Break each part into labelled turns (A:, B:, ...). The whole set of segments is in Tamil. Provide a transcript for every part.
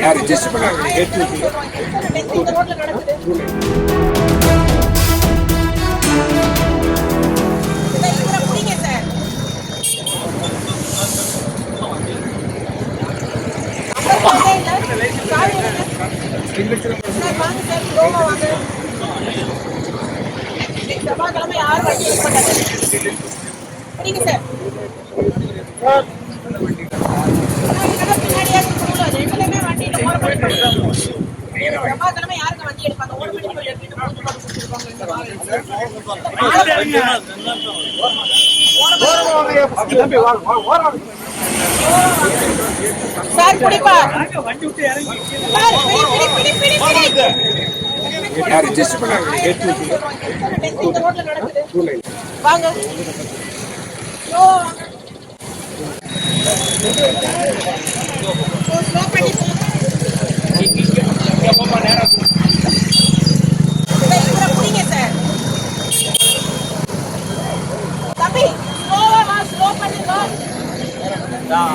A: யார் ரெஜிஸ்டர் பண்ணாங்க
B: சார் வாங்க சார் ஸ்லோவா வாங்க யாரும் வண்டி எடுக்க மாட்டாங்க பிடிங்க சார் பின்னாடியே ரெண்டுலயுமே வண்டியில ஓரம் பண்ணி யாருங்க வண்டி எடுப்பாங்க? ஓரம் பண்ணி போய் எடுத்துட்டு. சார் பிடிப்பா. பிடி பிடி பிடி
A: யார் ரெஜிஸ்டர் பண்ணாங்க? கேட்டு
B: இந்த ரோட்ல நடக்குது வாங்க.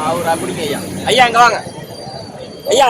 C: அவர் அப்படிங்க ஐயா. ஐயா இங்க வாங்க. ஐயா.